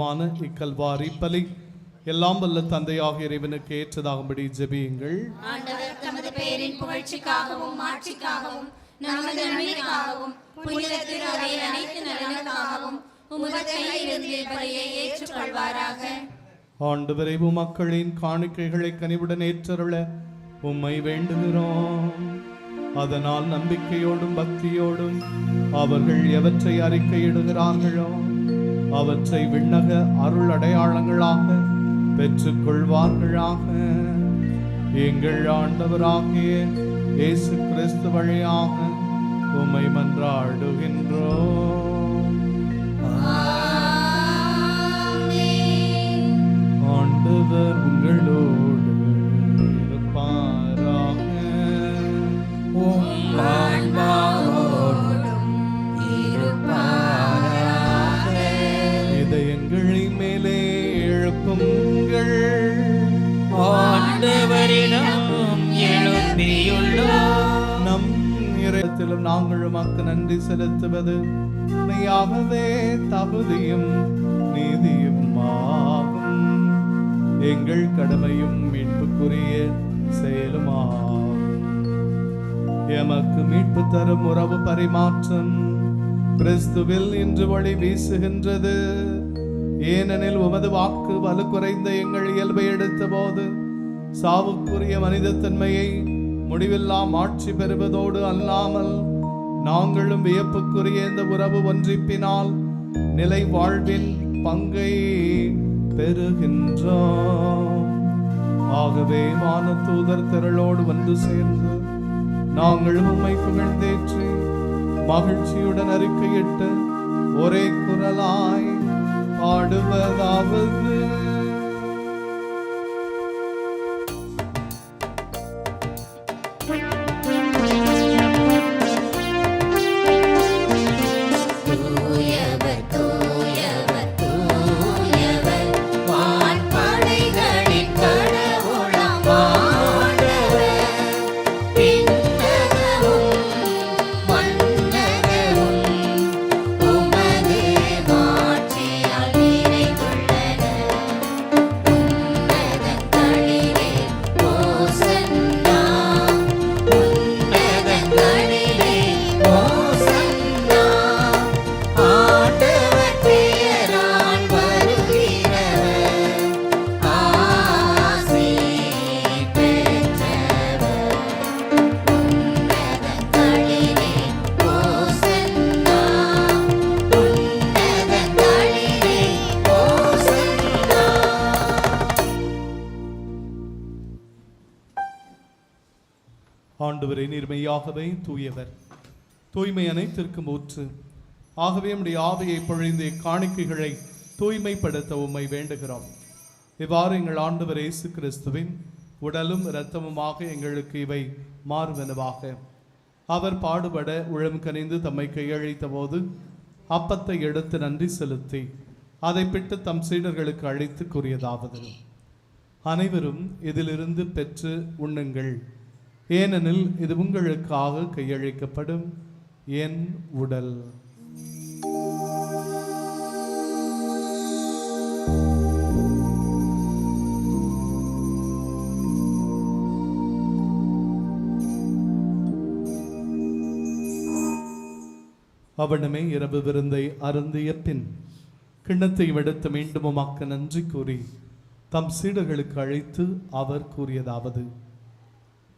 புனிதமான இக்கல்வாரி பலி. எல்லாம் வல்ல தந்தையாக இறைவனுக்கு ஏற்றதாகும்படி ஜெபியுங்கள். ஆண்டவர் தமது பெயரின் புகழ்ச்சிக்காகவும் மாட்சிக்காகவும் நமது நன்மைக்காகவும் புனித திரு அவையின் அனைத்து நலனுக்காகவும் உமது கையிலிருந்து பலியை ஏற்றுக்கொள்வாராக. ஆண்டவரை மக்களின் காணிக்கைகளை கனிவுடன் ஏற்றருள உம்மை வேண்டுகிறோம். அதனால் நம்பிக்கையோடும் பக்தியோடும் அவர்கள் எவற்றை அறிக்கையிடுகிறார்களோ அவற்றை விண்ணக அருள் அடையாளங்களாக பெற்றுக்கொள்வார்களாக. எங்கள் ஆண்டவராகிய இயேசு கிறிஸ்து வழியாக உம்மை மன்றாடுகின்றோம் ஆண்டவர் எழுப்பியுள்ளோம் நம் இறையத்திலும் நாங்கள் உமக்கு நன்றி செலுத்துவது. உண்மையாகவே தகுதியும் நீதியும் ஆகும். எங்கள் கடமையும் மீட்புக்குரிய செயலுமாகும். எமக்கு மீட்பு தரும் உறவு பரிமாற்றம் கிறிஸ்துவில் இன்று ஒளி வீசுகின்றது. ஏனெனில் உமது வாக்கு வலு குறைந்த எங்கள் இயல்பை எடுத்த போது சாவுக்குரிய மனிதத்தன்மையை முடிவெல்லாம் ஆட்சி பெறுவதோடு அல்லாமல் நாங்களும் வியப்புக்குரிய இந்த உறவு ஒன்றிப்பினால் நிலை வாழ்வின் பங்கை பெறுகின்றோம். ஆகவே வான தூதர் திரளோடு வந்து சேர்ந்து நாங்கள் உண்மை புகழ்ந்தேற்றி மகிழ்ச்சியுடன் அறிக்கையிட்டு ஒரே குரலாய் பாடுவதாவது ஆண்டவரை நீர்மையாகவே தூயவர். தூய்மை அனைத்திற்கும் ஊற்று. ஆகவே நம்முடைய ஆவியை பொழிந்த காணிக்கைகளை தூய்மைப்படுத்த உம்மை வேண்டுகிறோம். இவ்வாறு எங்கள் ஆண்டவர் இயேசு கிறிஸ்துவின் உடலும் இரத்தமுமாக எங்களுக்கு இவை மாறுவனவாக. அவர் பாடுபட உளம் கனிந்து தம்மை கையளித்த போது அப்பத்தை எடுத்து நன்றி செலுத்தி அதை பிட்டு தம் சீடர்களுக்கு அழைத்து கூறியதாவது. அனைவரும் இதிலிருந்து பெற்று உண்ணுங்கள். ஏனெனில் இது உங்களுக்காக கையளிக்கப்படும் என் உடல். அவனுமே இரவு விருந்தை அருந்திய பின் கிண்ணத்தை விடுத்து மீண்டும் உமக்கு நன்றி கூறி தம் சீடர்களுக்கு அழைத்து அவர் கூறியதாவது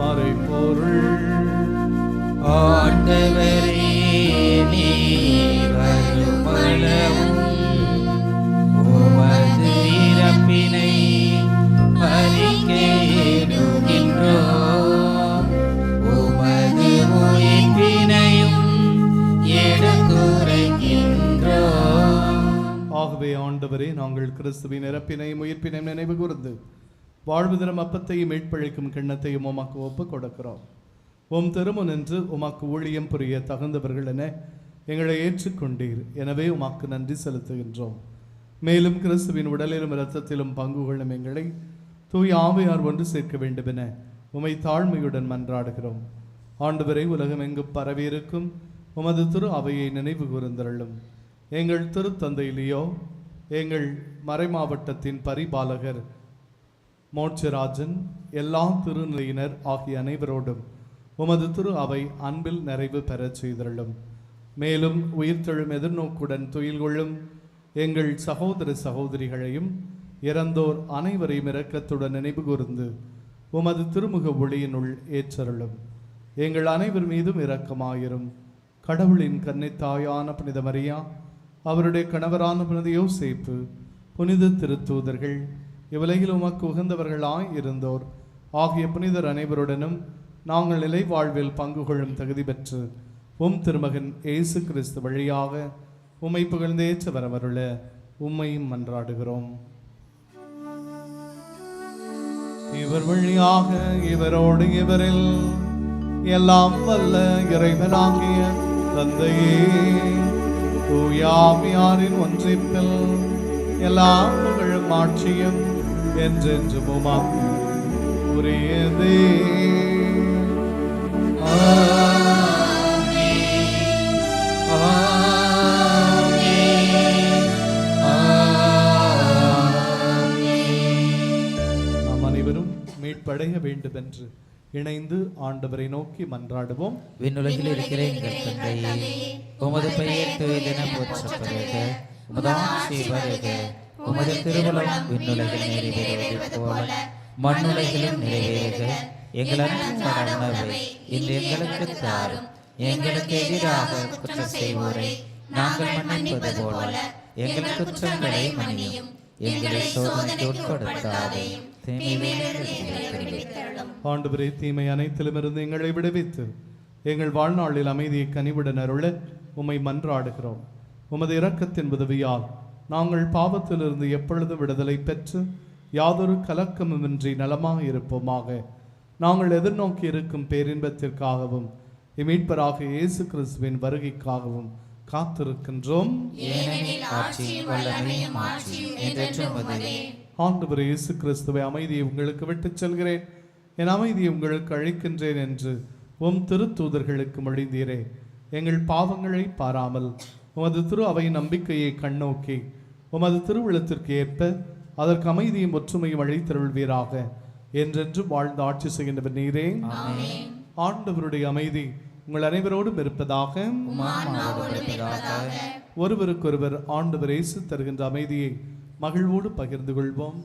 மறைப்பொருள் ஆண்டவரே நீரும் உமது இறப்பினை அறிக்கையிடுகின்றோ உமது உயிர்வினையும் எடுத்துரைக்கின்றோ. ஆகவே ஆண்டவரே நாங்கள் கிறிஸ்துவின் இறப்பினையும் உயிர்ப்பினையும் நினைவு கூர்ந்து வாழ்வு தரும் அப்பத்தையும் மீட்பழிக்கும் கிண்ணத்தையும் உமாக்கு ஒப்புக் கொடுக்கிறோம் உம் திருமுனின்று உமாக்கு ஊழியம் புரிய தகுந்தவர்கள் என எங்களை ஏற்றுக்கொண்டீர். எனவே உமாக்கு நன்றி செலுத்துகின்றோம். மேலும் கிறிஸ்துவின் உடலிலும் இரத்தத்திலும் பங்கு கொள்ளும் எங்களை தூய் ஆவையார் ஒன்று சேர்க்க வேண்டும் என உமை தாழ்மையுடன் மன்றாடுகிறோம். ஆண்டவரை உலகம் எங்கு பரவியிருக்கும் உமது திரு அவையை நினைவு கூர்ந்தருளும். எங்கள் திருத்தந்தையிலேயோ எங்கள் மறைமாவட்டத்தின் பரிபாலகர் மோட்சராஜன் எல்லா திருநிலையினர் ஆகிய அனைவரோடும் உமது திரு அவை அன்பில் நிறைவு பெறச் செய்தருளும். மேலும் உயிர்த்தெழும் எதிர்நோக்குடன் துயில் கொள்ளும் எங்கள் சகோதர சகோதரிகளையும் இறந்தோர் அனைவரையும் இரக்கத்துடன் நினைவு கூர்ந்து உமது திருமுக ஒளியினுள் ஏற்றருளும். எங்கள் அனைவர் மீதும் இரக்கமாயிரும். கடவுளின் கன்னித்தாயான புனித மரியா அவருடைய கணவரான புனித யோசேப்பு புனித திருத்தூதர்கள் இவ்வுலகில் உமக்கு உகந்தவர்களாய் இருந்தோர். ஆகிய புனிதர் அனைவருடனும் நாங்கள் நிலை வாழ்வில் பங்கு கொள்ளும் தகுதி பெற்று உம் திருமகன் இயேசு கிறிஸ்து வழியாக உம்மை புகழ்ந்தேற்ற வரவருள உம்மையும் மன்றாடுகிறோம். இவர் வழியாக இவரோடு இவரில் எல்லாம் வல்ல இறைவனாகிய தந்தையே தூயாமியாரின் ஒன்றிப்பில் எல்லா புகழும் ஆட்சியும் என்றென்றும் உமாக்கு உரியதே மீட்படைய வேண்டும் என்று இணைந்து ஆண்டவரை நோக்கி மன்றாடுவோம். விண்ணுலகில் இருக்கிற எங்கள் தந்தையே. உமது பெயர் தூயதென போற்றப்படுக. உமது உமது திருமணம் விண்ணுலகில் நிறைவேறுவது போல மண்ணுலகிலும் நிறைவேறுக. எங்கள் அன்றாட உணவை இன்று எங்களுக்கு தாரும். எங்களுக்கு எதிராக குற்றம் செய்வோரை நாங்கள் மன்னிப்பது போல எங்கள் குற்றங்களை மன்னியும். எங்களை சோதனைக்கு உட்படுத்தாதே. தீமையிலிருந்து ஆண்டவரே தீமை அனைத்திலுமிருந்து எங்களை விடுவித்து எங்கள் வாழ்நாளில் அமைதியை கனிவுடன் அருள உம்மை மன்றாடுகிறோம். உமது இரக்கத்தின் உதவியால் நாங்கள் பாவத்திலிருந்து எப்பொழுதும் விடுதலை பெற்று யாதொரு கலக்கமுமின்றி நலமாக இருப்போமாக? நாங்கள் எதிர்நோக்கி இருக்கும் பேரின்பத்திற்காகவும் இம்மீட்பராக இயேசு கிறிஸ்துவின் வருகைக்காகவும் காத்திருக்கின்றோம். ஆண்டவர் இயேசு கிறிஸ்துவை அமைதியை உங்களுக்கு விட்டுச் செல்கிறேன். என் அமைதியை உங்களுக்கு அளிக்கின்றேன் என்று உம் திருத்தூதர்களுக்கு மொழிந்தீரே எங்கள் பாவங்களை பாராமல் உமது திரு அவை நம்பிக்கையை கண்ணோக்கி உமது திருவிழத்திற்கு ஏற்ப அதற்கு அமைதியும் ஒற்றுமையும் அளித்தருள்வீராக. என்றென்று வாழ்ந்து ஆட்சி செய்கின்றவர் நீரே. ஆண்டவருடைய அமைதி உங்கள் அனைவரோடும் இருப்பதாக. ஒருவருக்கொருவர் ஆண்டவர் இயேசு தருகின்ற அமைதியை மகிழ்வோடு பகிர்ந்து கொள்வோம்.